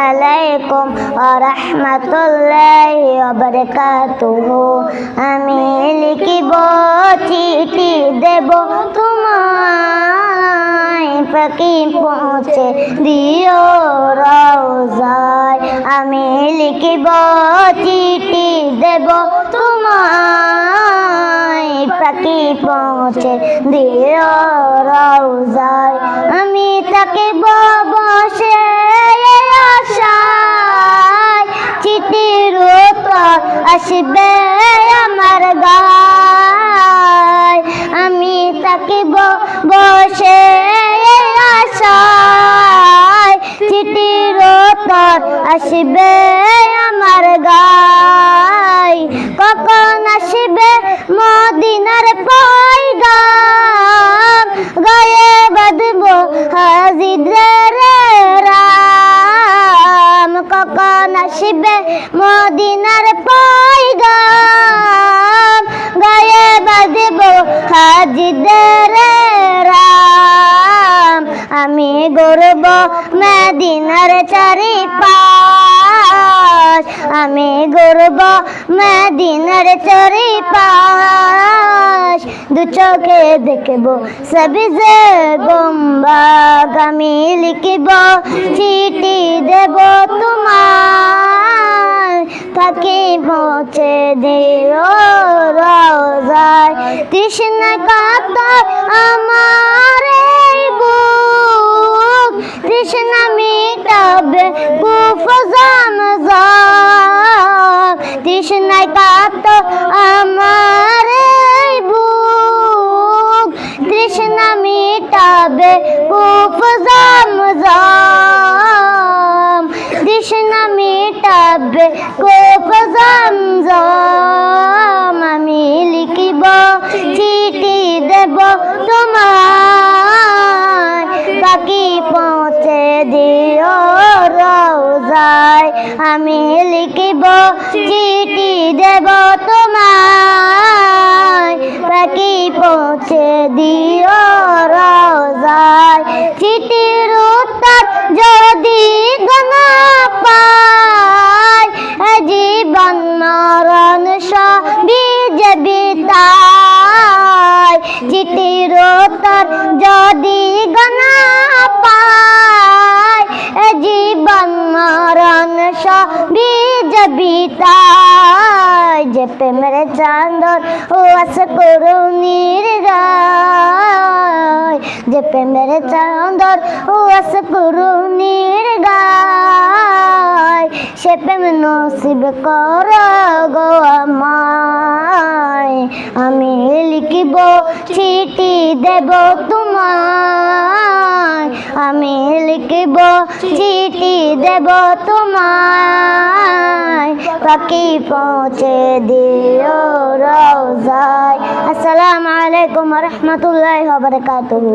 আলাইকুম ওয়া রাহমাতুল্লাহি ওয়া বারাকাতুহু আমি লিখিব চিঠি দেব তোমায় পাখি পৌঁছে দিও রওজায় আমি লিখিব চিঠি দেব তোমায় পাখি পৌঁছে দিও রওজায় তাকে বসে আশায় চিঠির উত্তর আসবে আমার গায় আমি তাকে বসে আশায় চিঠির উত্তর আসবে আমার গায় কখন আসবে মদিনার পয়গাম মদিনার পয়গাম, গায়ে বাঁধব হাজিদের রাম। আমি গর্ব মদিনার চারি পাশ আমি গর্ব মদিনার চারি পাশ দু চোখে দেখব সবিজে গম্বাগ আমি লিখিব চিঠি দেব তোমার তাকে পৌঁছে দিও রোজায়। তৃষ্ণা কাত আমার তৃষ্ণা মিটাবে কুফজাম তৃষ্ণায় কাত আমার তৃষ্ণা মিটাবে কুফজাম তৃষ্ণা মিটাবে কুফজাম আমি লিখিব, চিঠি দেব তোমার বাকি পৌঁছে দিও রোজায়, আমি লিখিব, চিঠি দেব তোমার বাকি পৌঁছে দিও সবই জবিতায় চিঠির উত্তর যদি গনা পায় জীবন মরণ সবই জবিতায় যে প্রেমের চান্দর ও আস করুণীর গায় যে প্রেমের চান্দর ও আস করুণীর গায় সে নসিব কর গো আমায়। আমি লিখিব, চিঠি দেব তোমায়। আমি লিখিব, চিঠি দেব তোমায়। পাখি পৌঁছে দিও রোজায়। আসসালামু আলাইকুম রহমতুল্লাহ বারকাতুহু।